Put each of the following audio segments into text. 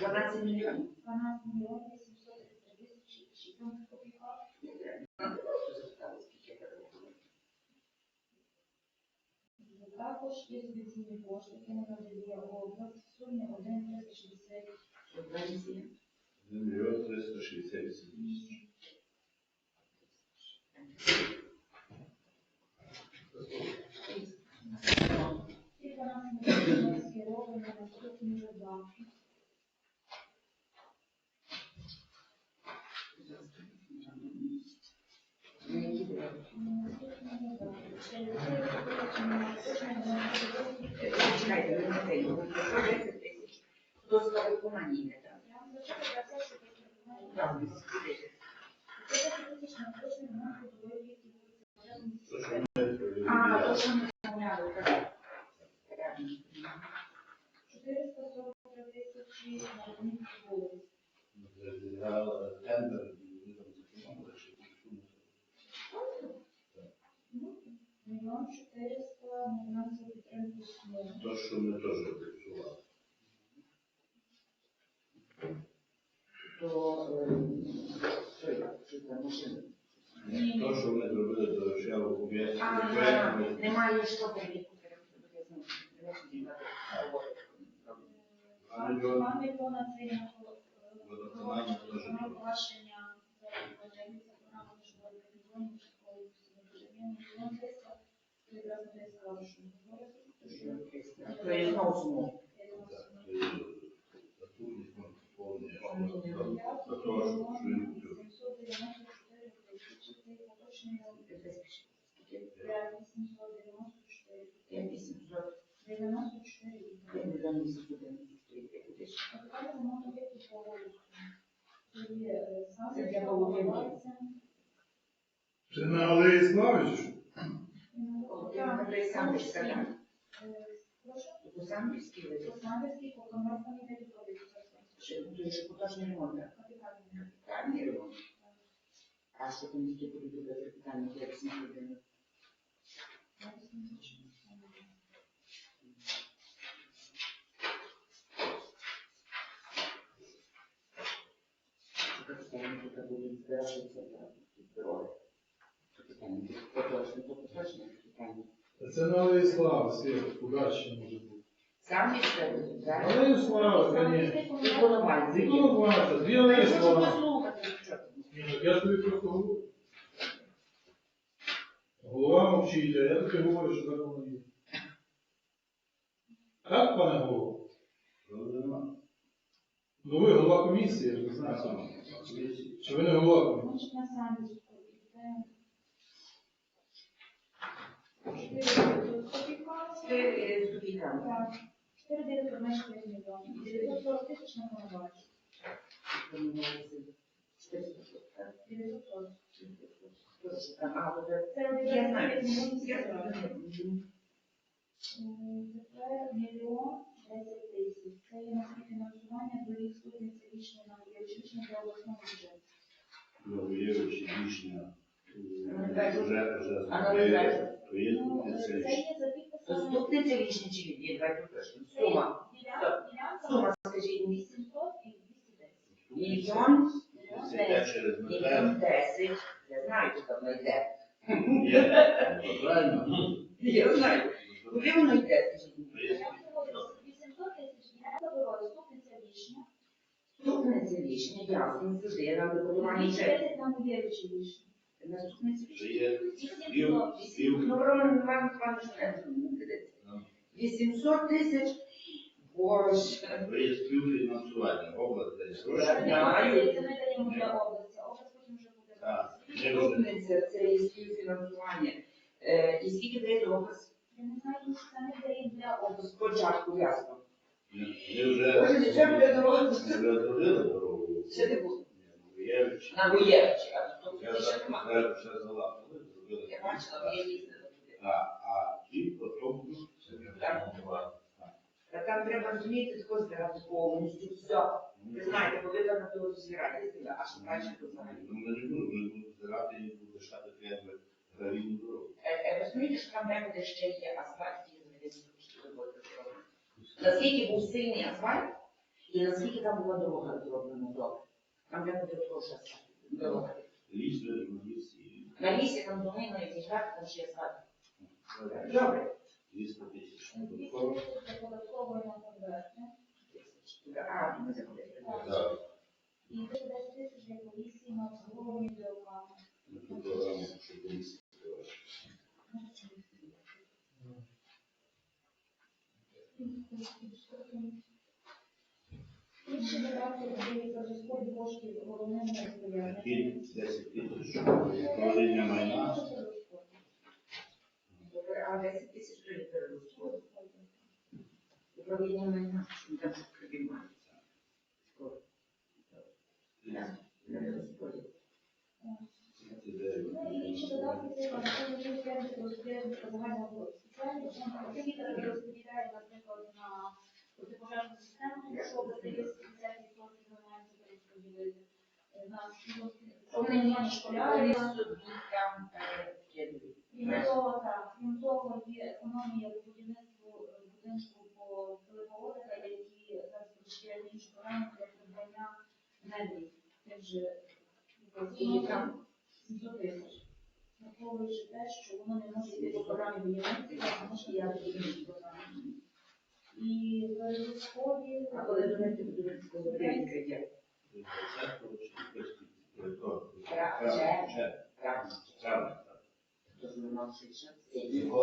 12 мільйонів. 12 мільйонів 833 тисячі 14 копійок. Скільки перевиконали? Також є субвенційні кошти, які не надає область в сумі 1 360 1 мільйон 368 тисяч. Ці 12 мільйонів скеровані на наступні видатки. На які треба? Наступні видатки. Це використання кожного Е, Чекайте, ви не те, його 10 тисяч. Хто з йде, так? Так, То, що А, то, що ми замовляли, так. 443 тисячі на одній вулиці. Розглядали тендер, і ми там закинули, що тут сума. Мільйон 400 на фінансову підтримку СМУ. То, що ми теж працювали. То, е, що я, що машина? Ні. То, що ми зробили до Рощаву об'єкту, Ага, немає що перевірку. А мільйон? Два мільйона це на Водоканал теж на було. погашення заробітної програми міжнародних мільйонів школи мільйон мільйон 300. Це якраз не сказали, що ми говорили. То є знову знову. Так, це є статутність ми поповнює, що за те, що він купив. 794 тисячі, це поточний Для 894. 94. Тепер ремонт об'єкту по вулиці. Це є е, сам Це для для Володимира. Володимира. На Алеї Слави Прошу, Олександрівський вид. Олександрівський, по комерційній не відходить. Той же художній ремонт. Капітальний. Ремонт. А що там тільки буде до людей? Що капітальний тут буде збиратися дороги? Поточний, поточний. Це Алеї Слави, Світ, Пугаччина може бути. Сам не все так? Алею Слави, звісно. І Коломай. Ніколи бачите, дві послухати. Ні, ну, Я тобі просто говорю. Голова мовчить, а я тобі говорю, що так воно є. Так, пане голово? Ну ви голова комісії, я ж не знаю сам. Чи ви не голова комісії? Ти е, тобі там. Так. 4 9 мільйонів. 940 тисяч на конвальч. 940. А, вот это. Це Я знаю. 9 мільйонів. Тепер мільйон 10 тисяч. Це є на фінансування доріг ступінь річної на для обласного бюджету. Заступниця річні чи від давайте уточнимо. Сума. Сума, скажіть мені. 800 і 210. Мільйон, це йде через мільйон метр. десять. Я знаю, що там йде. Ну. Я знаю. Куди воно йде, скажіть 800 тисяч ділянка дороги, ступниця річня. Ступниця рішення, ясно, сюди, на вибудування Більше вже 10 нам є речі. Вже є пів, пів, Ну, Роман Іван Іванович, не кредит. 800 тисяч, боже. вже є співфінансування. Область дає гроші. Знаю. Це ми для області, а область потім вже буде. Так. робити. Ми вже це є співфінансування. Е, І скільки дає доказ? Я не знаю, що це не даємо для області. Спочатку, ясно. Ми вже Боже, нічого буде дорога. ми вже зробили дорогу. Ще не було. Євич. На Воєвичі, а Я ще залапили, зробили. Я бачила, я їздила. А, ті потім вже. Та там треба розуміти, тако збирати повністю все. Ви знаєте, коли там на того а що далі то взагалі. Ну, Ми не будемо, збирати і будемо лишати треба гравійну дорогу. Е, е, Розумієте, що там де ще є асфальт, і заведені роботи. Наскільки був сильний асфальт, і наскільки там була дорога зроблена добре. Там де буде хороша асфальт. Дорога. Ліс, ви на лісі, На лісі там і зіграти, там ще асфальт. Добре. 200 тисяч. Двісті тисяч на конверти. А, ми заходили. Так, І 10 тисяч для поліції на обслуговування відеокамер. ми ту програму, що ліс. Інші видатки дають за коштів головним розпорядникам. 10 тисяч, управління майна. Добре, а 10 тисяч то не. Управління майна, що там перерозходить. Ну, і інші додатки це важливі сервіси загального спеціального фонду. Це наприклад, на протипожежну систему, якщо дає 50% ми маємо це розподілити. Там перекидують. Крім того, так, крім того, є економія по будівництву е, будинку по Пилиповодика, які зараз розширяють іншу програму для придбання меблів. Тим же там 700 тисяч. Враховуючи те, що воно не може йти по програмі будівництва, тому що я будівництво програмі. І в військові, А коли думаєте, будуть сковородинка є? Правильно.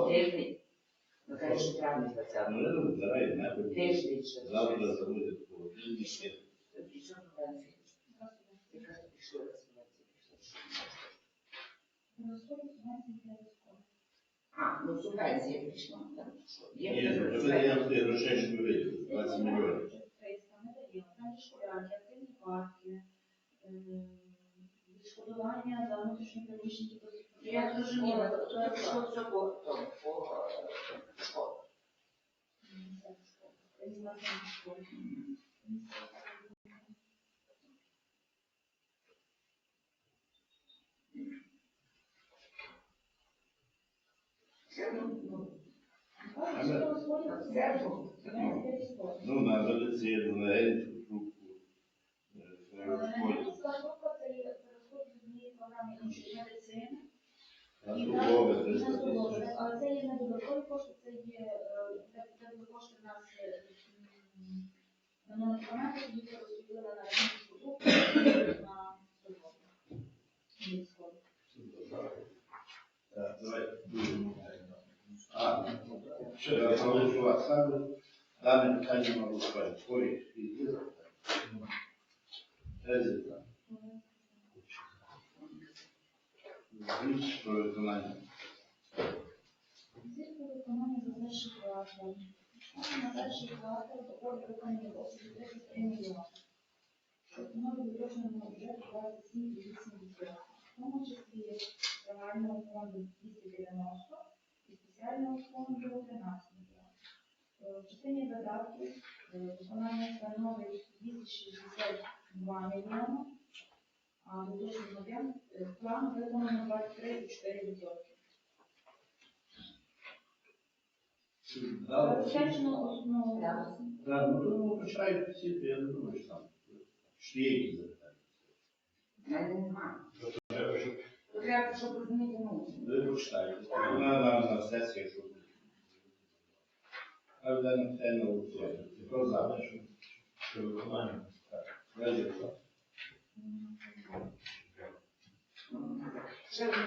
Тиждень. Ну, каже, що 20 Ну, я збираю. Тиждень. Завтра розсувати. розходи субвенції для військових. А, ну субвенція пішла. так, Ні, вже ми розсувати. грошей, що ми виділили, 20 мільйонів. 300 ми даємо. Там є активні парки, відшкодування за внутрішні приміщення. Я зрозуміла, тобто тут пішло все по тому, по е, школах. Все, ну, ну, ну, Ну, на медицину, на тисяч. Але це є не додаткові кошти, це є е, кошти в нас е, на медикаменти, які розподілили на продукти на. Військові. Так. А, що я проголосувати саме. Дане питання на голосування. Ой, і є запитання. Звіт виконання. Звідки виконання за перший квартал? На перший квартал доходи виконані в обсязі 33 мільйони. Становить уточненого бюджету 27,8%. В тому числі загального фонду 290 і спеціального фонду 13 мільйонів. Е, В частині видатків е, виконання становить 262 мільйони, а об'єм е, план виконано 23,4%. Забезпечено основу. Так, ну то починають всі, то я не думаю, що там. Що є якісь запитання. мене немає. Тут треба, щоб розуміти, ну, ви почитаєте. На, на, на сесії, щоб. А в даному питанні голосуємо. Хто за? Що виконання? Так, результат.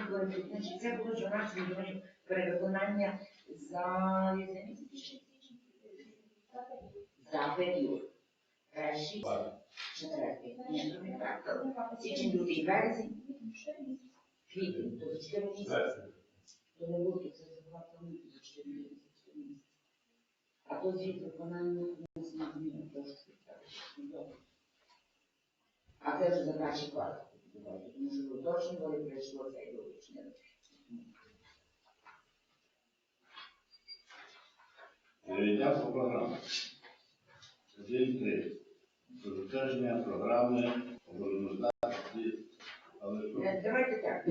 Було, значить, це було 12 мільйонів перевиконання за місяць? за період. Січень, лютий, березень, квітень, то за 4 місяці. То не лютий, це за 2 за 4 місяці. А то звіт виконання внесення змін так, ну. А це вже за перший квартал. Тому що уточнювали, прийшло це і вилучення. Перейдемо по програмі. Один три. Затвердження програми обороноздатності. Але що? Е, Давайте так.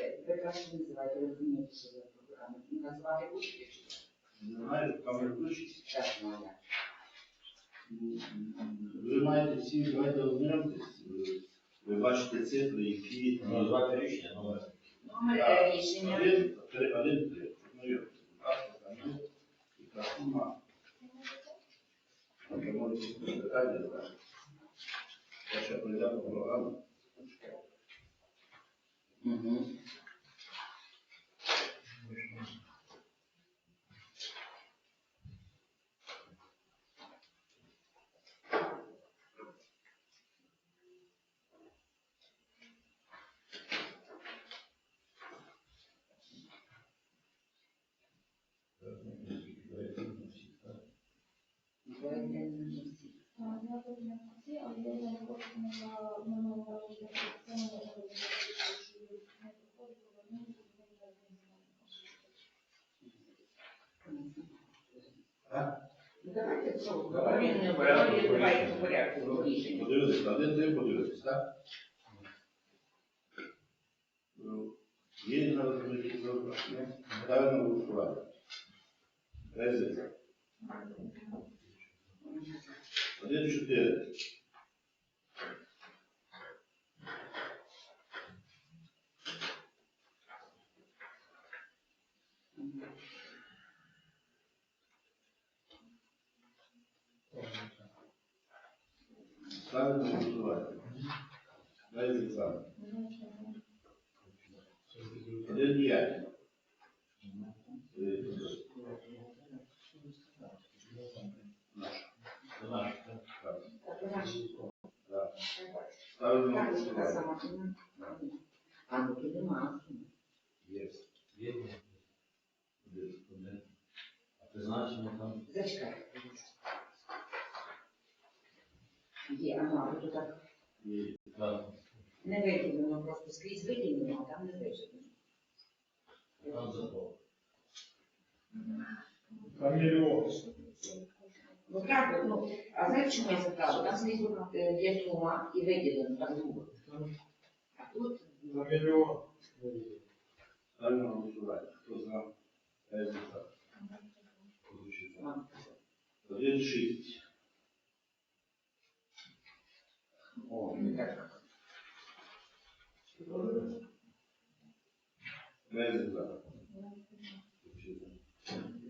Е, Ви краще називайте, розумієте, що за програма. Назвати будете чи ні? Не знаю, камери включить. Зараз моя. Ви маєте всі, давайте ознайомтесь. Ви- бачите цифри, які... Назвати рішення, номер. Номер е, рішення. Один, три, один, три. Яка сума. Ви можете питання задати. Я ще прийдемо по програмі. Мгм. Давайте на всі. Я потім не всі, але я не хочу на минулого року, що це не може бути, що не приходить, повернути, і не знаю. Так? Ну давайте що, Давайте давайте по порядку, по давайте рішенню. по порядку рішення. Подивитись, один три подивитись, так? Є на розробити запрошення. Ставимо на голосування. Резерв. Один чотири. Ставимо на голосування. Резерв за. чому я забрала? Там знизу е, є сума і виділено там друга. А тут На мільйон. Ставлю на голосування. Хто за? П'ять за. Прозвучить так. О, не так. П'ять за.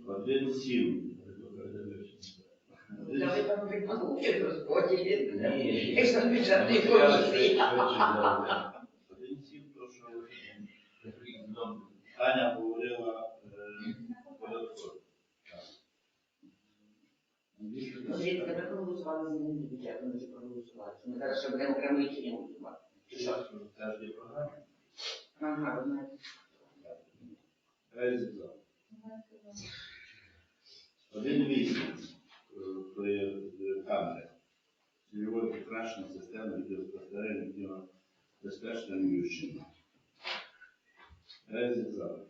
Прозвучить Дали вам прибутки в розподілі. Ні, ж бюджетної комісії. Принцип, то, що Аня говорила податково. Звідки ми проголосували за мені бюджет, ми вже проголосували. Ми зараз ще будемо окремо рішення голосувати. Чи що? Це ж є програма. Ага, одна. Один вісім. Е, е, камери. Цільової покращення системи відеоспостереження відео безпечне Мющина. Резерв за.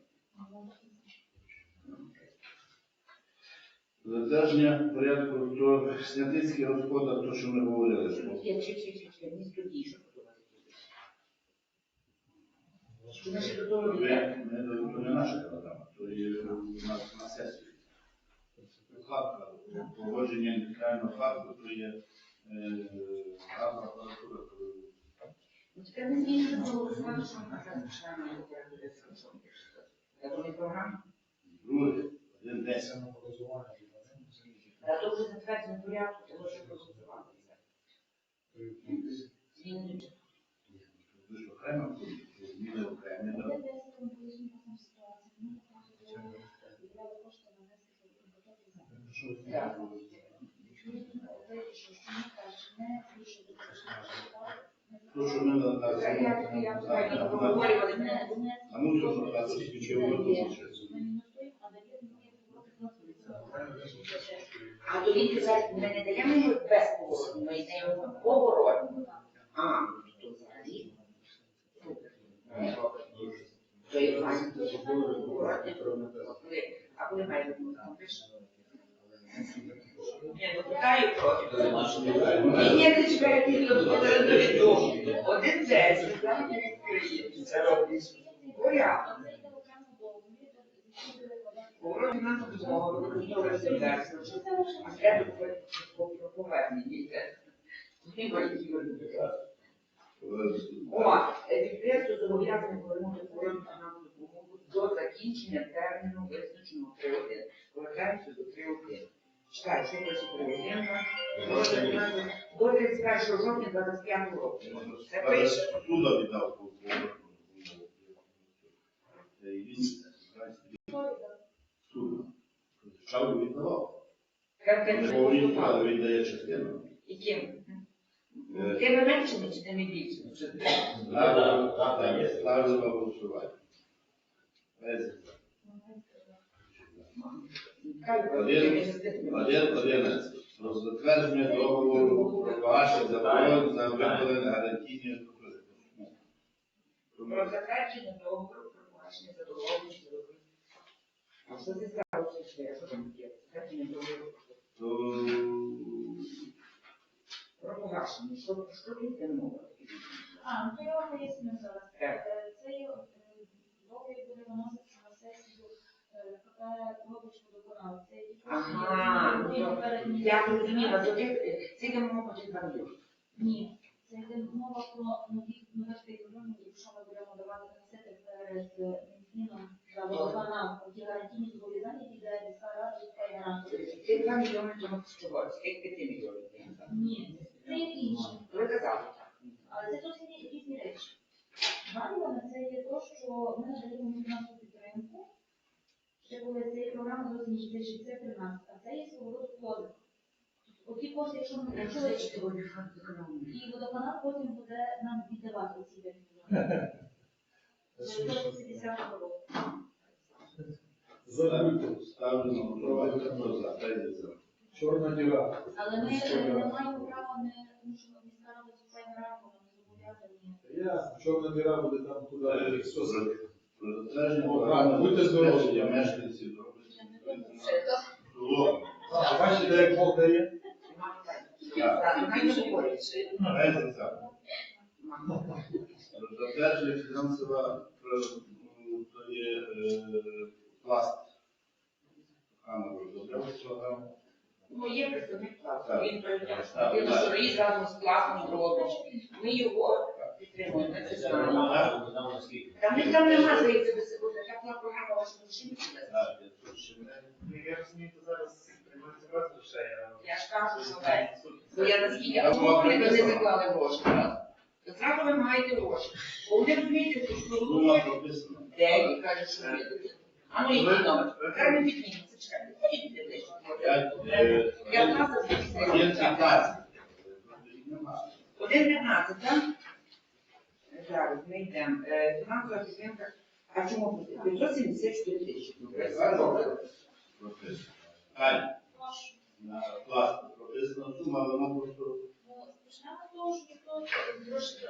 Затвердження порядку то снятицький господар, то що ми говорили. що Я чи чи чи чи не студії, що до Ви- йде? не- наша програма, то є у нас на сесії. Вкладка, погодження індустріального факту, то є е, апаратура. Ну, тепер ми змінимо проголосувати, що ми зараз починаємо говорити про це. Я думаю. Друге, один десять. Та то вже затверджено порядку, того, що проголосувати. Він Ви ж окремо зміни окремі, Де да? десь там поясню, яка там ситуація. Ми просто виділяли кошти на нескільки бюджетів за так. вирішив, що ми краще не більше То, що ми на на Я- я- я- я правильно на- проговорювали. не не А з ключовою позицією. ми мінусуємо, а то він казав, ми не даємо йому безповоротно, ми даємо поворотно. А, то взагалі. То є файно. А коли має бути там не чекайте, ні, ну буде невідомо. Один десять, так, не відкриється. Порядок. Вороги нам що розглядати. А треба повернення йде. О, підприємство зобов'язане повернути охорону фінансову допомогу до закінчення терміну визначеного 3.1. Повертаємося до 3.1. Чекай, що пише 3.1? До 31 жовтня 25 року. Це пише? Туди віддав по Е, і він, знаєте, суд. Чав віддавав. Карта Не не повинен, але поступала. віддає частину. І ким? Тими меншими чи тими більшими? Ставлю ставлю на голосування. Без. Один, один, одинадцять. Про затвердження договору про погашення заборон за виконання гарантійної допомоги. Про затвердження договору про погашення задоволеності договору. А що це сталося? Я що там є? Затвердження договору про погашення. Що, що тут мова? А, ну то я вам поясню зараз. Так. Е, Цей е, договір буде виноситися на сесію е, КП Робич водоканал. Це ті кошти, Ага, які ну, ми перед Я зрозуміла, ти, це йде мова про ті. Ні, це йде мова про нові нових мільйонів, якщо ми будемо давати носити перед е, Мінфіном за водоканал. Ті гарантійні зобов'язання, які дає міська рада, і гарантує. Ці два мільйони тому що з тих п'яти мільйонів. Ні, це є інше. Ви казали так. Але це зовсім рі- різні речі. Ванна це є те, що ми надаємо фінансову підтримку. Ще коли цієї програми зовсім 2013, а це є свого роду позик. Оті кошти, якщо економії. і водоканал потім буде нам віддавати ці витрати. Це 50 року. Забудьте. ставлю на голосування. Хто за? За. Чорна діра. Але ми не маємо права не, що міська рада рамку, ми не зобов'язані. Ясно, чорна діра буде там туди. Е, будьте здорові. Робиться. А, Бачите, як Бог дає? Так, хай не говорять. Без. за. Про затвердження фінансова ну, то є е, пласт. Програму? Ну, є представник класу. Так. Він прийняв. Так. різ разом з класом робить. Ми його підтримуємо. Там там нема, здається, без секунди. Така була програма ваша машини. Так, я розумію, зараз приймається. Я ж кажу, що так. Бо я наскільки, чому вони не заклали гроші? Зразу ви маєте гроші. Бо вони розумієте, що що прописана. Де, і каже, що є. А ну, який номер? Ми піднімемо, це чекайте. Ходіть е, Я в нас п'ятнадцять. Один 15, так? Зараз ми йдемо. Е, Фінансова підтримка. А чому 574 тисячі? Прописано. Ань, на пласту прописана сума, але вона просто Ну, Почнемо з того, що ніхто гроші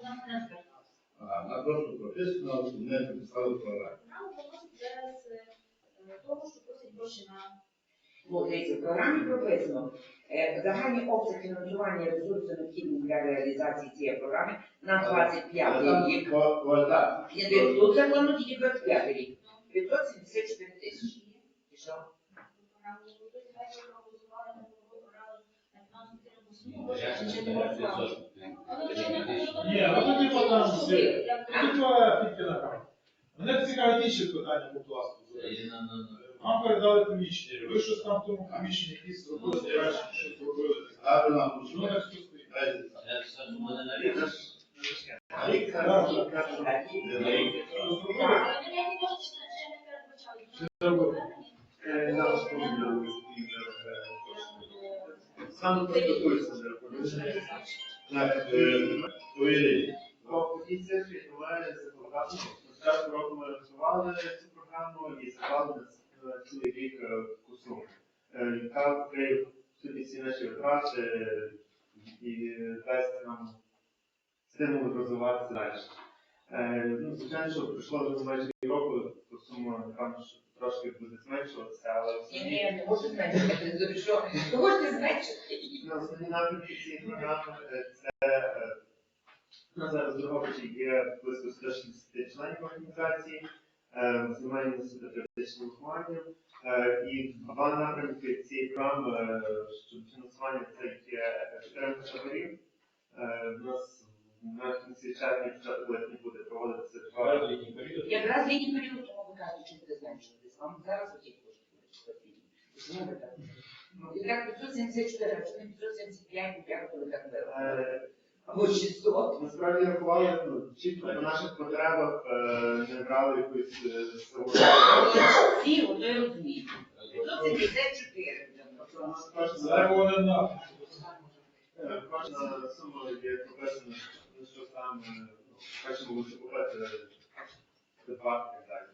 у нас не звертався. ага, вона просто прописана, не написали програму. Програма поносить без е, того, що просить гроші на Ну, дивіться, в програмі прописано е, загальний обсяг фінансування ресурсу необхідних для реалізації цієї програми на 25 рік. Ні, Тут закладно тільки 25 рік. 574 тисячі. Ні, а тобі подам все. Тут твоя підтяга. Мене цікавить інші питання, будь ласка. Вам передали поміщення. Ви щось там в тому поміщенні якісь зробили, краще щось зробили. Ставлю на Ну, так що стоїть. Це зробили. Саме підготуюся до Так, е, по Ірині. По цій цифрі немає законодавства. Початку року ми розсували цю програму і заклали на цілий рік е, суму. Е, Яка покриє собі всі наші витрати е, і дасть нам стимул розвиватися далі. Ну, звичайно, що пройшло вже майже року, сума напевно, трошки буде зменшуватися, але Ні, ні, не можу зменшити. Тобі що? Ви можете зменшити? На основні напрямки цієї програми е, це е, на зараз в є близько 160 членів організації, е, займаємося патріотичним вихованням. Е, І два напрямки цієї програми е, щодо фінансування це є підтримка таборів. Е, У нас на кінці червня, початку липня буде проводитися два літній період. Якраз літній період, тому ви кажете, що буде зменшуватись. Вам зараз оті кошти будуть. Так? Ну, і так 574, а чому не 575, як ви так? Е, Або 600. Насправді рахували ну, чітко по наших потребах, е, не брали якусь е, силову. Всі, от я розумію. 574. У нас Це на. Кожна сума є прописана, що ну, хочемо закупити товар і так далі.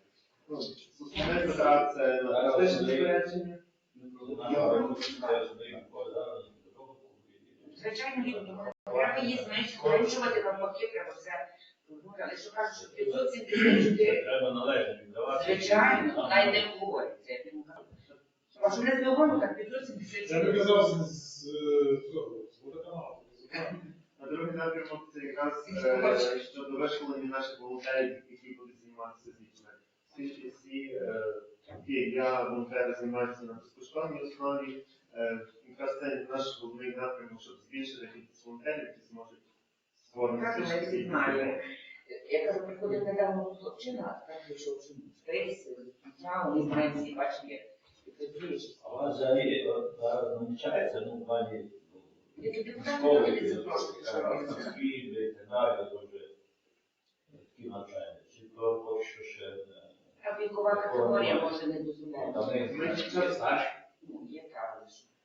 Ну, Основний витрат це на туристичне спорядження. Звичайно, ні, треба її зменшити, зменшувати навпаки, треба все. Ну, Але що кажуть, що 574. Треба належно віддавати. Звичайно, навіть не говориться. А що не зробимо, так Це 574. ви казав з з, е, цього, з водоканалу. А другий напрямок це якраз е, щодо вишколення наших волонтерів, які будуть займатися дітьми. Всі всі е, які я волонтери займаюся на безкоштовній основі. Е, Якраз це наш головний напрямок, щоб збільшити кількість волонтерів, які зможуть створити всі. Я кажу, приходив недавно хлопчина, так вийшов, що стрейс, я, вони знають всі бачили, працюючи. А у вас взагалі е, зараз намічається, ну, в плані школи, спільни і так далі, то вже такі навчання. Чи то поки що ще не... А вікова категорія може не дозволяє. Ми. Ну.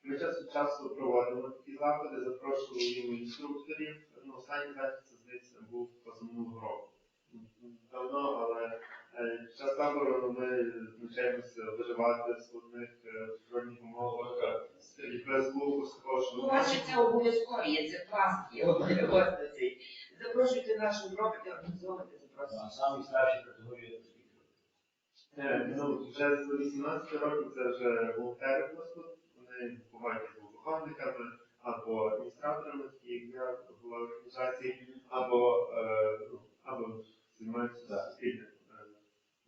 Ми час від часу проводимо такі заходи, запрошуємо інструкторів. Ну, останній захід, це здається, був позаминулого року. Давно, але час табору ми навчаємося виживати в складних е, природних умовах. І без луку, з того, що Ну, у вас же це обов'язково є, це пласт є. От цей. Запрошуйте нашу зробити, організовувати, запрошуйте. А самі старші категорії? Е, ну, вже з 18 років це вже волонтери тут. Вони бувають або виховниками, або адміністраторами, такі я в організації, або, е, ну, або займаються суспільним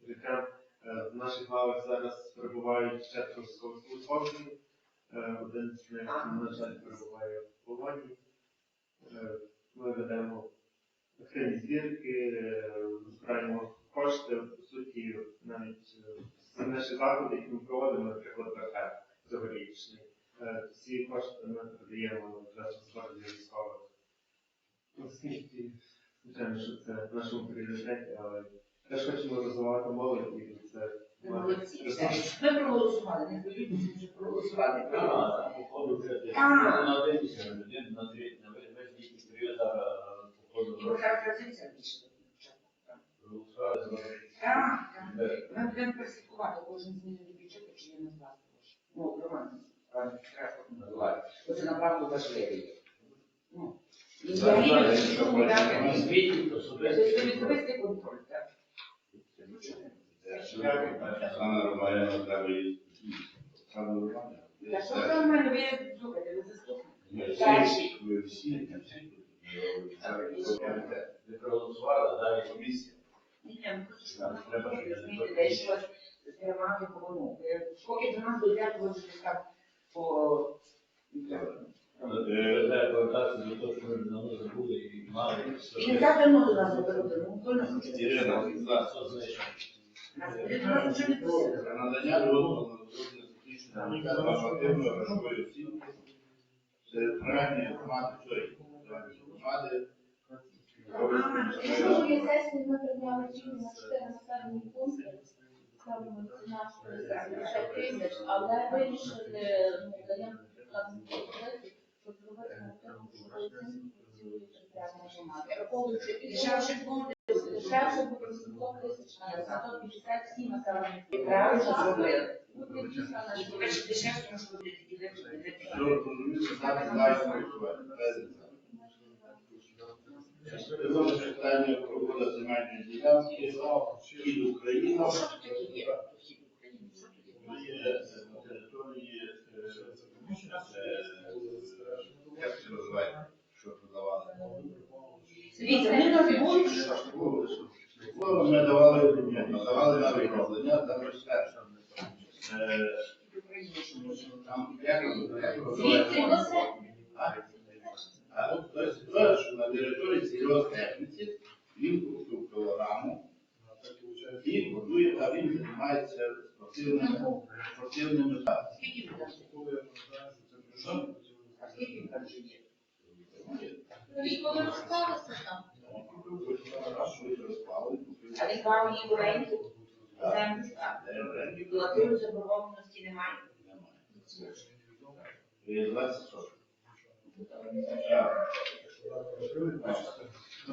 Е, в наших лавах зараз перебувають четверо військовослужбовців. Е, один з них, на жаль, перебуває в полоні. Е, ми ведемо активні збірки, е, збираємо кошти, по суті, навіть наші заходи, які ми проводимо, наприклад, БФ цьогорічний, всі кошти ми передаємо для для військових. Оскільки, звичайно, що це в нашому пріоритеті, але теж хочемо розвивати молодь і це молодці. все. Ми проголосували, не хвилюйтеся, вже проголосували. А, походу, вже ти Так. на один місяць, на один, на три, на весь літній період зараз, походу, І ви характеризується більше. проголосували за Так, так. Е, Ми будемо персикувати кожен зміни до бюджету, чи є на плату. Ну, Роман, пан краще називає. Оце на плату важливий. Ну, і взагалі, зараз, що ми хочемо дати, на це особисто. особистий контроль, так. Треба що нормально, ви слухайте, ви заступник. Ви всі, не всі. Ви проголосували, далі комісія. Ні, ну просто що вона розумієте, де щось тримати по ну. Поки до нас дойдять, ви вже десь там по... Е, Треба повертатися до того, що ми давно забули і мали. І не так давно до нас заходили, ну хто нас не Ірина, Нас це знищено. Нас до нас вже не просили. Про надання дозволу на розроблення технічної та нормативної грошової оцінки територіальної громади цієї громади. Минулої сесії ми прийняли рішення на чотири населені пункти. Ставимо ціна 150 тисяч, але вирішили, ну, даємо там пропозицію Дешевше буде. Дешевше буде 700 тисяч, а 157 населених Правильно зробили. Буде дійсно на І по-перше, дешевше, тому що буде тоді легше. Що розумієте, так знаємо голосувати. Друге питання про вводу земельної ділянки під Україну. Що тут таке є? Є на території, е, е, як це називається, що продавали? Дивіться, ми нас. Ну, Ми давали, ні, на вироблення, там же. Е, Там як на території сільгосптехніці він купив кілограму і будує, а він займається спортивними спортивними так. Скільки ви там? А скільки там живе? Коли розклалися там, А він брав її в оренду? Землю, так. Платив заборгованості немає. І 20 соток. Так,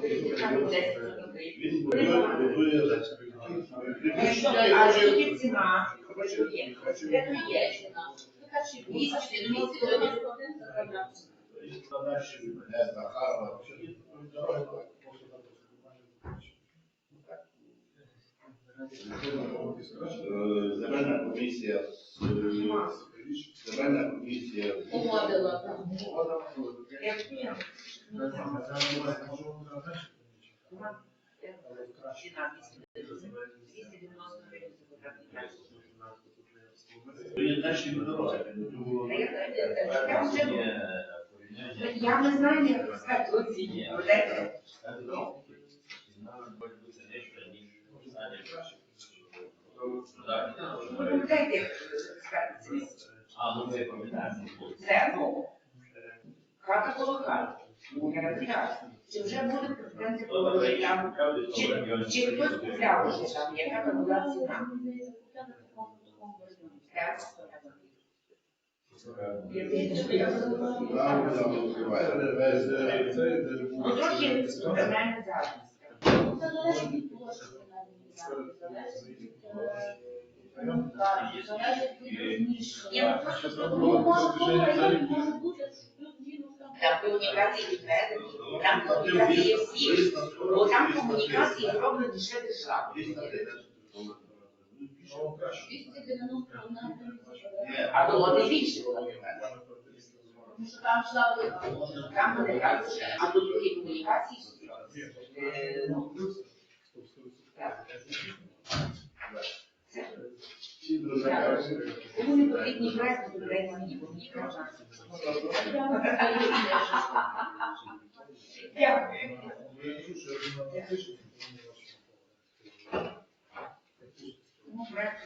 10 соток дають. Він будує, будує Якщо- А скільки ціна? Де то є ціна? така чи Двісті, двісті, двісті, двісті один за квадрат. Наші не Захарова. Е, Земельна комісія, земельна комісія. Погодила. Як ні? Ціна 290 гривень за квадратний метр. Ви наші дороги. Та я-. Не знаю, як сказати оці. Знаєте, Може пам'ятаєте, як сказати, А, ну це пам'ятаємо. це, ну, хата коло хати. Ну, чи вже буде претензія положити там, чи, чи хтось купляв вже там, яка там була ціна. Трохи земельна зараз. Це залежить від площі залежить від ну просто тому може, в тому районі може бути плюс-мінус там. там комунікації відведені, там комунікації всі, бо там комунікації зроблені ще державою. 291 А не більше. А тут другі комунікації. так. Це. Не потрібні проекти, то дай мені. Дякую. Ну, проект.